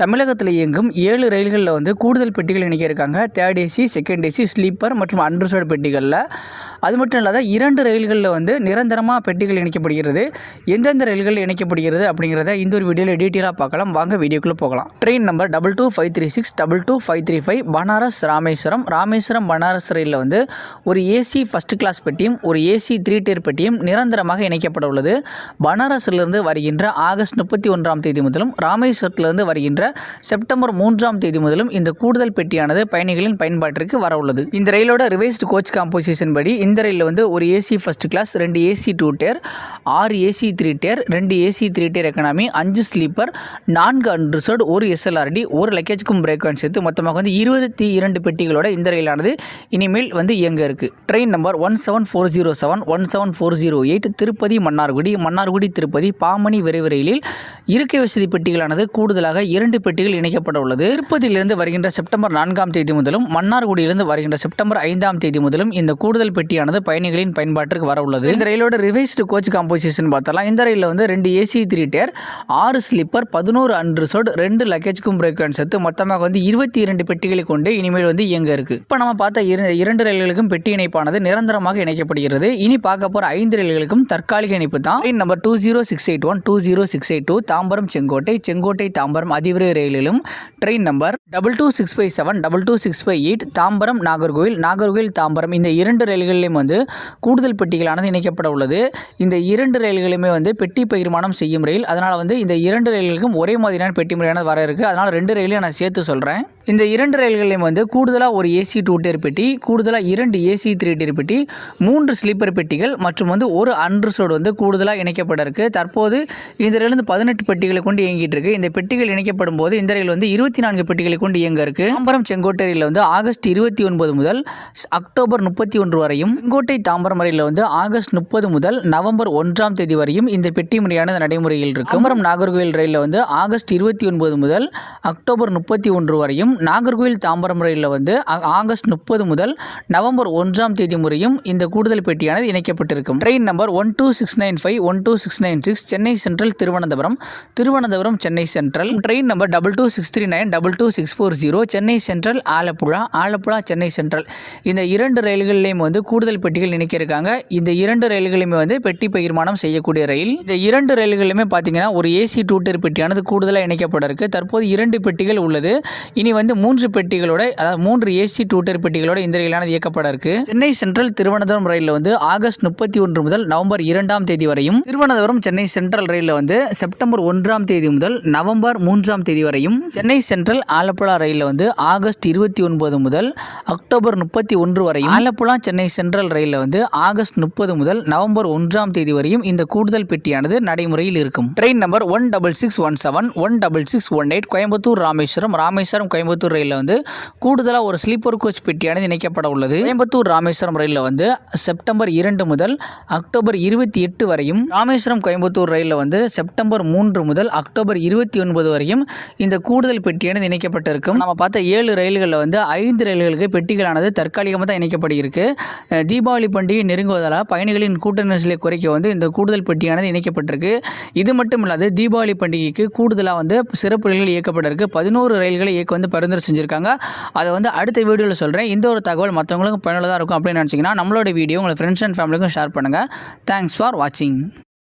தமிழகத்தில் இயங்கும் ஏழு ரயில்களில் வந்து கூடுதல் பெட்டிகள் இணைக்கியிருக்காங்க third AC second AC sleeper மற்றும் அன்ரிசர்வ்டு பெட்டிகளில். அது மட்டும் இல்லாத இரண்டு ரயில்களில் வந்து நிரந்தரமாக பெட்டிகள் இணைக்கப்படுகிறது. எந்தெந்த ரயில்கள் இணைக்கப்படுகிறது அப்படிங்கிறத இந்த ஒரு வீடியோவில் டீட்டெயிலாக பார்க்கலாம். வாங்க வீடியோக்குள்ளே போகலாம். Train number double two five three six double two five three five Banaras Rameswaram Rameswaram Banaras ரயிலில் வந்து ஒரு ஏசி ஃபஸ்ட் கிளாஸ் பெட்டியும் ஒரு ஏசி த்ரீ டேர் பெட்டியும் நிரந்தரமாக இணைக்கப்பட உள்ளது. பனாரஸிலிருந்து வருகின்ற ஆகஸ்ட் முப்பத்தி ஒன்றாம் தேதி முதலும் ராமேஸ்வரத்திலிருந்து வருகின்ற செப்டம்பர் மூன்றாம் தேதி முதலும் இந்த கூடுதல் பெட்டியானது பயணிகளின் பயன்பாட்டிற்கு வர உள்ளது. இந்த ரயிலோட ரிவைஸ்டு கோச் காம்போசிஷன் படி இந்த ரயிலில் வந்து ஒரு ஏசி ஃபஸ்ட் கிளாஸ் ரெண்டு ஏசி டூ டேர் ஆறு ஏசி த்ரீ டேர் ரெண்டு ஏசி த்ரீ டேர் எக்கனாமி அஞ்சு ஸ்லீப்பர் நான்கு அன்ரிசர்வ்டு ஒரு எஸ்எல்ஆர்டி ஒரு லக்கேஜ்க்கும் பிரேக் சேர்த்து மொத்தமாக வந்து இருபத்தி இரண்டு பெட்டிகளோட இந்த ரயிலானது இனிமேல் வந்து இயங்க இருக்குது train number one seven four zero seven one seven four zero eight Tirupati Mannargudi Mannargudi Tirupati Pamani விரைவு ரயிலில் இருக்கை வசதி பெட்டிகளானது கூடுதலாக இரண்டு பெட்டிகள் இணைக்கப்பட உள்ளது. திருப்பதியிலிருந்து வருகின்ற செப்டம்பர் நான்காம் தேதி முதலும் மன்னார்குடியிலிருந்து வருகின்ற செப்டம்பர் ஐந்தாம் தேதி முதலும் இந்த கூடுதல் பெட்டியானது பயணிகளின் பயன்பாட்டிற்கு வர உள்ளது. இந்த ரயிலோட ரிவைஸ்டு கோச் காம்போசிஷன் பார்த்தலாம் இந்த ரயிலில் வந்து ரெண்டு ஏசி த்ரீ டேர் ஆறு ஸ்லீப்பர் பதினோரு அன்ரிசர்வ்டு ரெண்டு லக்கேஜ்க்கும் பிரேக் சேர்த்து மொத்தமாக வந்து இருபத்தி இரண்டு பெட்டிகளை கொண்டு இனிமேல் வந்து இயங்க இருக்கு. இப்போ நம்ம பார்த்த இரண்டு ரயில்களுக்கும் பெட்டி இணைப்பானது நிரந்தரமாக இணைக்கப்படுகிறது. இனி பார்க்க போகிற ஐந்து ரயில்களுக்கும் தற்காலிக இணைப்பு தான். Train number two zero six eight one two zero six eight two Tambaram Sengottai Sengottai Tambaram அதிவிரை ரயிலிலும் train number double two six five seven double two six five eight Tambaram Nagercoil. Nagercoil Tambaram இந்த இரண்டு ரயில்களிலும் வந்து கூடுதல் பெட்டிகளானது இணைக்கப்பட உள்ளது. இந்த இரண்டு ரயில்களுமே வந்து பெட்டி பகிர்மானம் செய்யும் ரயில். அதனால் வந்து இந்த இரண்டு ரயில்களுக்கும் ஒரே மாதிரியான பெட்டி முறையானது வர இருக்குது அதனால் ரெண்டு ரயிலையும் நான் சேர்த்து சொல்கிறேன் இந்த இரண்டு ரயில்களையும் வந்து கூடுதலாக ஒரு ஏசி டூ டேர் பெட்டி கூடுதலாக இரண்டு ஏசி த்ரீ டேர் பெட்டி மூன்று ஸ்லீப்பர் பெட்டிகள் மற்றும் வந்து ஒரு அன்ரிசர்வ்டு வந்து கூடுதலாக இணைக்கப்பட இருக்கு. தற்போது இந்த ரயில் வந்து பதினெட்டு பெட்டிகளை கொண்டு இயங்கிட்டு இருக்கு. இந்த பெட்டிகள் இணைக்கப்படும் போது இந்த ரயில் வந்து இருபத்தி நான்கு பெட்டிகளை கொண்டு இயங்க இருக்கு. தாம்பரம் செங்கோட்டையில் வந்து ஆகஸ்ட் இருபத்தி ஒன்பது முதல் அக்டோபர் முப்பத்தி ஒன்று வரையும் செங்கோட்டை தாம்பரம் வரையில் வந்து ஆகஸ்ட் முப்பது முதல் நவம்பர் ஒன்றாம் தேதி வரையும் இந்த பெட்டி முறையானது நடைமுறையில் இருக்கு. தாம்பரம் நாகர்கோவில் ரயிலில் வந்து ஆகஸ்ட் இருபத்தி ஒன்பது முதல் அக்டோபர் முப்பத்தி ஒன்று வரையும் நாகர்கோவில் தாம்பரம் ரயிலில் வந்து ஆகஸ்ட் முப்பது முதல் நவம்பர் ஒன்றாம் தேதி முறையும் இந்த கூடுதல் பெட்டியானது இணைக்கப்பட்டிருக்கும். Train number one two six nine five one two six nine six Chennai Central Thiruvananthapuram Thiruvananthapuram Chennai Central. Train number double two six three nine double two six four zero Chennai Central Alappuzha Alappuzha Chennai Central இந்த இரண்டு ரயில்கள்லையும் வந்து கூடுதல் பெட்டிகள் இணைக்கியிருக்காங்க. இந்த இரண்டு ரயில்களையுமே வந்து பெட்டி பகிர்மானம் செய்யக்கூடிய ரயில். இந்த இரண்டு ரயில்களுமே பார்த்தீங்கன்னா ஒரு ஏசி டூட்டர் பெட்டியானது கூடுதலாக இணைக்கப்பட இருக்குது தற்போது இரண்டு பெட்டிகள் உள்ளது. இனி வந்து மூன்று பெட்டிகளோட அதாவது மூன்று ஏசி டூட்டர் பெட்டிகளோட இந்த ரயிலானது இயக்கப்பட இருக்குது சென்னை சென்ட்ரல் திருவனந்தபுரம் ரயிலில் வந்து ஆகஸ்ட் முப்பத்தி ஒன்று முதல் நவம்பர் இரண்டாம் தேதி வரையும் திருவனந்தபுரம் சென்னை சென்ட்ரல் ரயிலில் வந்து செப்டம்பர் ஒன்றாம் தேதி முதல் நவம்பர் மூன்றாம் தேதி வரையும் சென்னை சென்ட்ரல் ஆலப்புழா ரயிலில் வந்து ஆகஸ்ட் இருபத்தி ஒன்பது முதல் அக்டோபர் முப்பத்தி ஒன்று வரையும் ஆலப்புழா சென்னை சென்ட்ரல் ரயிலில் வந்து ஆகஸ்ட் முப்பது முதல் நவம்பர் ஒன்றாம் தேதி வரையும் இந்த கூடுதல் பெட்டியானது நடைமுறையில் இருக்கும். Train number one double six one seven one double six one eight Coimbatore Rameswaram. Rameswaram Coimbatore ரயிலில் வந்து கூடுதலாக ஒரு ஸ்லீப்பர் கோச் பெட்டியானது இணைக்கப்பட உள்ளது. கோயம்புத்தூர் ராமேஸ்வரம் ரயிலில் வந்து செப்டம்பர் இரண்டு முதல் அக்டோபர் இருபத்தி எட்டு வரையும் ராமேஸ்வரம் கோயம்புத்தூர் ரயிலில் வந்து செப்டம்பர் மூன்று முதல் அக்டோபர் இருபத்தி ஒன்பது வரையும் இந்த கூடுதல் பெட்டியானது இணைக்கப்பட்டிருக்கும் நம்ம பார்த்த ஏழு ரயில்களில் வந்து ஐந்து ரயில்களுக்கு பெட்டிகளானது தற்காலிகமாக தான் இணைக்கப்பட்டிருக்கு. தீபாவளி பண்டிகை நெருங்குவதால் பயணிகளின் கூட்ட நெரிசலை குறைக்க வந்து இந்த கூடுதல் பெட்டியானது இணைக்கப்பட்டிருக்கு. இது மட்டும் இல்லாது தீபாவளி பண்டிகைக்கு கூடுதலாக வந்து சிறப்பு ரயில்கள் இயக்கப்பட்டிருக்கு. பதினோரு ரயில்களை இயக்க வந்து பரிந்துரை செஞ்சுருக்காங்க. அதை வந்து அடுத்த வீடியோவில் சொல்கிறேன் இந்த ஒரு தகவல் மற்றவங்களுக்கும் பயனுள்ளதாக இருக்கும் அப்படின்னு நினச்சிங்கன்னா நம்மளோட வீடியோ உங்களை ஃப்ரெண்ட்ஸ் அண்ட் ஃபேமிலிக்கும் ஷேர் பண்ணுங்கள் தேங்க்ஸ் ஃபார் வாட்சிங்